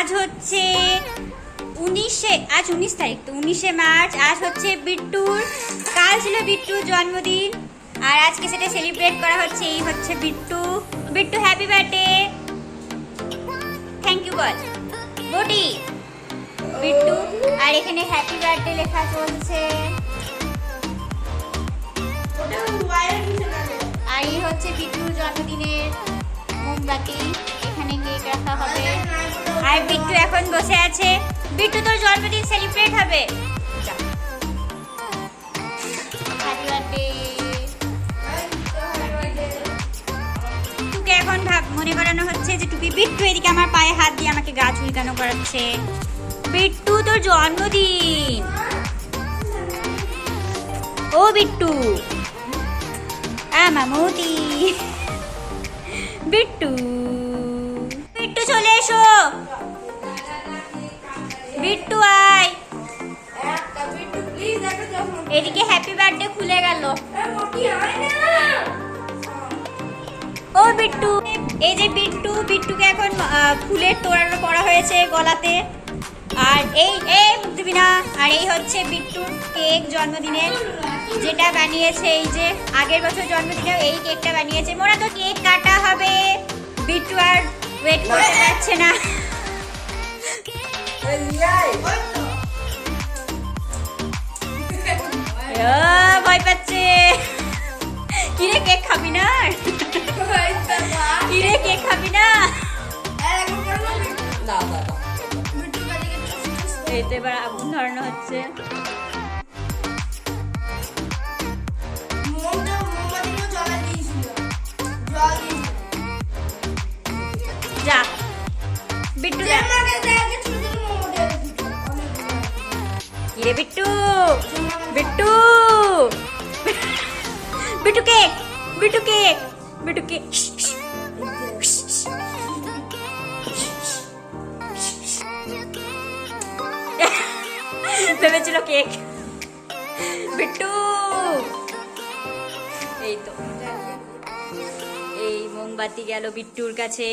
আজ হচ্ছে উনিশে, আজ উনিশ তারিখ তো, উনিশে মার্চ, আজ হচ্ছে বিট্টুর, কাল ছিল বিট্টুর জন্মদিন, আর আজকে সেটা সেলিব্রেট করা হচ্ছে, এই হচ্ছে Bittu. Bittu happy birthday thank you বল বটি, বিট্টু, আর এখানে হ্যাপি বার্থডে লেখা চলছে। আর এই হচ্ছে বিট্টুর জন্মদিনের মোমবাতি। বিট্টু এখন বসে আছে। বিট্টু, তোর জন্মদিন সেলিব্রেট হবে। এখন ভাব, মনে করানো হচ্ছে যে টুকি বিট্টু এদিকে আমার পায়ে হাত দিয়ে আমাকে গা চুলকানো করাচ্ছে। বিট্টু, তোর জন্মদিন। ও বিট্টু। আ মামুদি বিট্টু বিট্টু। এদিকে হ্যাপি বার্থডে খুলে গেল। ও বিট্টু, এই যে বিট্টু, বিট্টুকে এখন ফুলের তোড়ানো করা হয়েছে গলাতে। আর এই এই মুখ আর এই হচ্ছে বিট্টুর কেক জন্মদিনের যেটা বানিয়েছে এই যে আগের বছর জন্মদিনে এই কেকটা বানিয়েছে। মোরা তো কেক কাটা হবে। বিট্টু আর ওয়েট করতে পারছে না। ভয় পাচ্ছে। কিরে কেক খাবি না? কিরে কেক খাবি না? এই তো এবার আগুন ধরানো হচ্ছে। যা। বিট্টু কিরে বিট্টু? বিট্টু? কেক বিট্টু কেক ভেবেছিল কেক বিট্টু এই তো এই মোমবাতি গেল বিট্টুর কাছে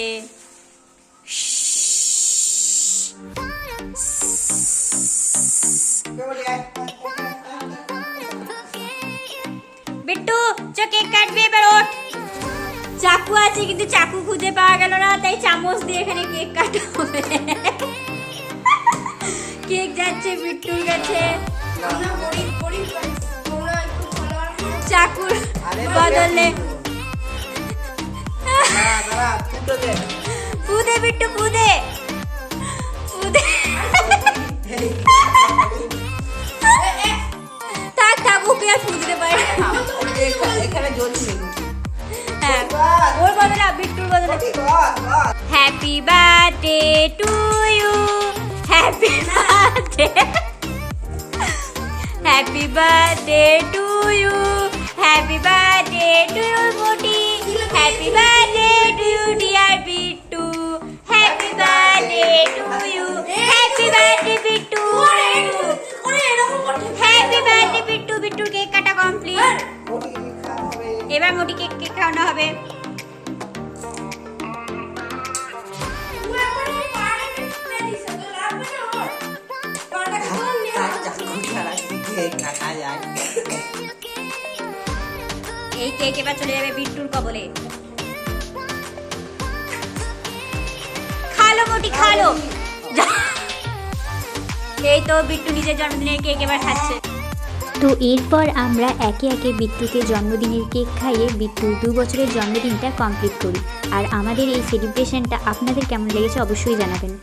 চ কেক কাটবি এবার ওঠ। চাকু আছে কিন্তু চাকু খুঁজে পাওয়া গেল না তাই চামচ দিয়ে এখানে কেক কাটা হবে। কেক যাচ্ছে বিট্টুর কাছে। চাকুর বদলে। ফুদে বিট্টু ফুদে ফুদে বদলে বিট্টুর বদলে happy birthday to you happy birthday happy birthday to you happy birthday to you মোটি happy birthday to you dear Bittu happy birthday to you happy birthday Bittu happy birthday Bittu বিট্টুর cake কাটা complete এবার মোটি cake cake খাওয়ানো হবে। এই cake এবার চলে যাবে বিট্টুর কবলে? খালো মোটি খালো। এই তো বিট্টু নিজের জন্মদিনের কেক এবার খাচ্ছে। তো এরপর আমরা একে একে বিট্টুকে জন্মদিনের কেক খাইয়ে বিট্টুর দু বছরের জন্মদিনটা কমপ্লিট করি। আর আমাদের এই সেলিব্রেশনটা আপনাদের কেমন লেগেছে অবশ্যই জানাবেন।